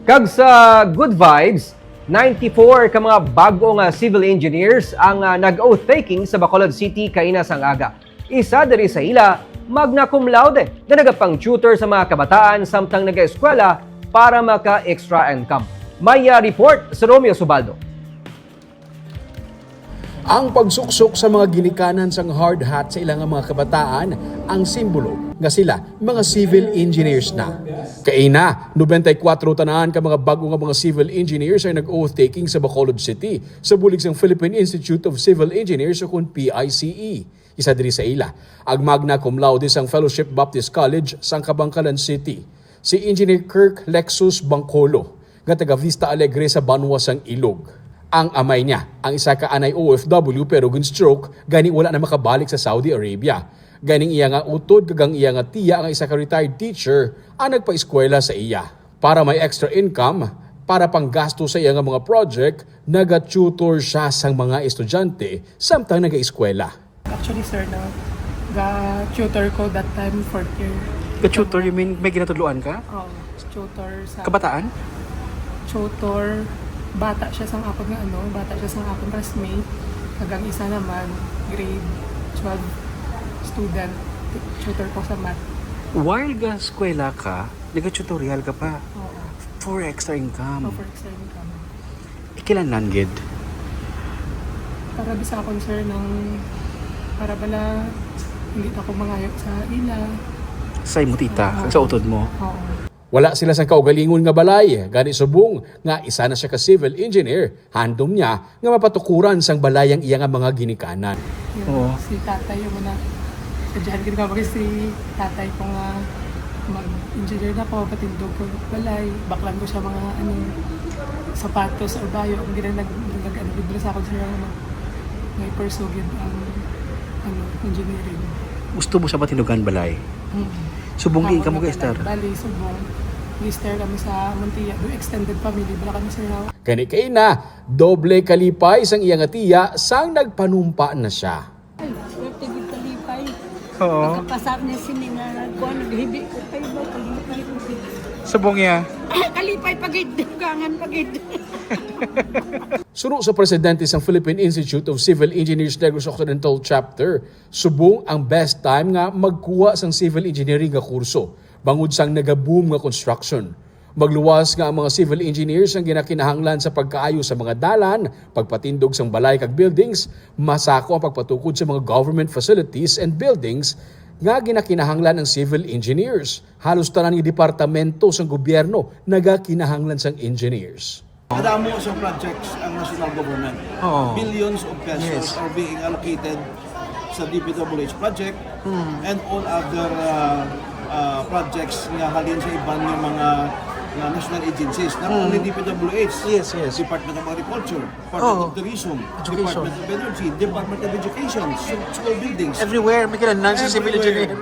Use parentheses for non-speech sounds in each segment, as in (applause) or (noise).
Kag sa Good Vibes, 94 ka mga bagong nga civil engineers ang ah, nag-oath taking sa Bacolod City kaina sang aga. Isa diri sa ila, magna cum laude na nagapang tutor sa mga kabataan samtang nag-eskwela para maka-extra income. May ah, report sa Romeo Subaldo. Ang pagsuksok sa mga ginikanan sang hard hat sa ilang mga kabataan ang simbolo nga sila mga civil engineers na. Kaina, 94 tanahan ka mga bago nga mga civil engineers ay nag-oath taking sa Bacolod City sa bulig sang Philippine Institute of Civil Engineers o kung PICE. Isa diri sa ila, ang magna cum laude sang Fellowship Baptist College sang Kabangkalan City. Si Engineer Kirk Lexus Bangkolo, nga taga Vista Alegre sa Banwa sang Ilog ang amay niya, ang isa ka anay OFW pero gun stroke, gani wala na makabalik sa Saudi Arabia. Ganing iya nga utod kagang iya nga tiya ang isa ka retired teacher ang nagpa-eskwela sa iya. Para may extra income, para pang gasto sa iya nga mga project, naga-tutor siya sang mga estudyante samtang naga-eskwela. Actually, sir, na ga-tutor ko that time, fourth year. Ka-tutor, you mean may ginatuluan ka? Oh, tutor sa... Kabataan? Tutor, bata siya sa akong nga ano, bata siya sa akong classmate. Kagang isa naman, grade 12 student, tutor ko sa math. While ga eskwela ka, nag-tutorial ka pa Oo, for extra income. for extra income. Ikilan gid? Para bisa akong sir ng para bala hindi ako mangayok sa ila. Sa imutita, sa utod mo. Oo. Wala sila sa kaugalingon nga balay, gani subong nga isa na siya ka civil engineer, handom niya nga mapatukuran sang balayang iya nga mga ginikanan. Oo. Si tatay yung muna. Sadyahan ko kasi si tatay ko nga mag-engineer na ako, patindog ko balay. Baklan ko siya mga ano, sapatos or bayo. Ang ginang nag, nag ano, bibili sa akin siya ano, may pursugid ang ano, engineering. Gusto mo sa patinugan balay? Mm-hmm. Subungin ka mo guys, Star. Bali, subong. Lister kami sa Montilla. Do extended family. Bala kami sa. Kani kay na, doble kalipay sang iya nga tiya sang nagpanumpa na siya. Ay, swerte gid kalipay. Oo. Pagkapasar niya sinina, kuha naghibi ko kayo ba, kalipay ko. Subong (laughs) kalipay pagid, dugangan pagid. (laughs) Suno sa presidente sang Philippine Institute of Civil Engineers Negros Occidental Chapter, subong ang best time nga magkuha sang civil engineering nga kurso, bangod sang nagaboom nga construction. Magluwas nga ang mga civil engineers ang ginakinahanglan sa pagkaayo sa mga dalan, pagpatindog sang balay kag buildings, masako ang pagpatukod sa mga government facilities and buildings nga ginakinahanglan ng civil engineers. Halos tanan nga departamento sang gobyerno nagakinahanglan sang engineers. Madamo sa projects ang national government. Oo. Billions of pesos Yes. are being allocated sa DPWH project and all other uh, uh, projects nga halin sa iban ng mga uh, national agencies. Not only DPWH, Yes, yes. Department of Agriculture, Department Oo. of Tourism, Education. Department of Energy, Department of Education, school buildings, Everywhere, may kilanan sa civil engineer.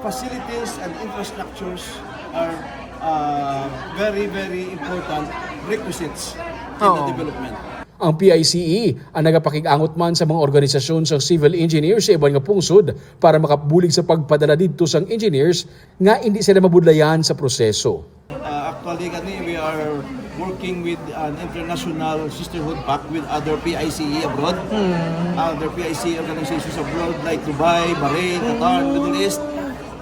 facilities and infrastructures are uh, very, very important requisites in the Oo. development. Ang PICE ang nagapakig-angot man sa mga organisasyon sa civil engineers sa iban nga pungsod para makabulig sa pagpadala didto sang engineers nga hindi sila mabudlayan sa proseso. Uh, actually, kani, we are working with an international sisterhood pact with other PICE abroad. Other PICE organizations abroad like Dubai, Bahrain, Qatar, Middle East.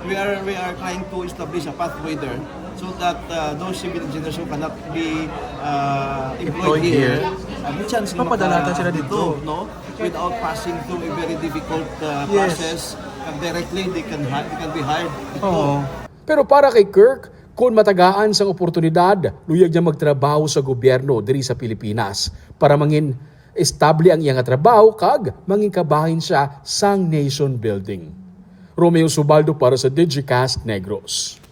We are we are trying to establish a pathway there so that uh, those civil engineers who cannot be uh, employed Employed here, here. uh, may chance na Papadalatan maka- sila dito. no? Without passing through a very difficult uh, Yes. process. And directly, they can, they can be hired dito. Pero para kay Kirk, kung matagaan sang oportunidad, luyag niya magtrabaho sa gobyerno diri sa Pilipinas para mangin estable ang iyang trabaho kag mangin kabahin siya sang nation building. Romeo Subaldo para sa Digicast Negros.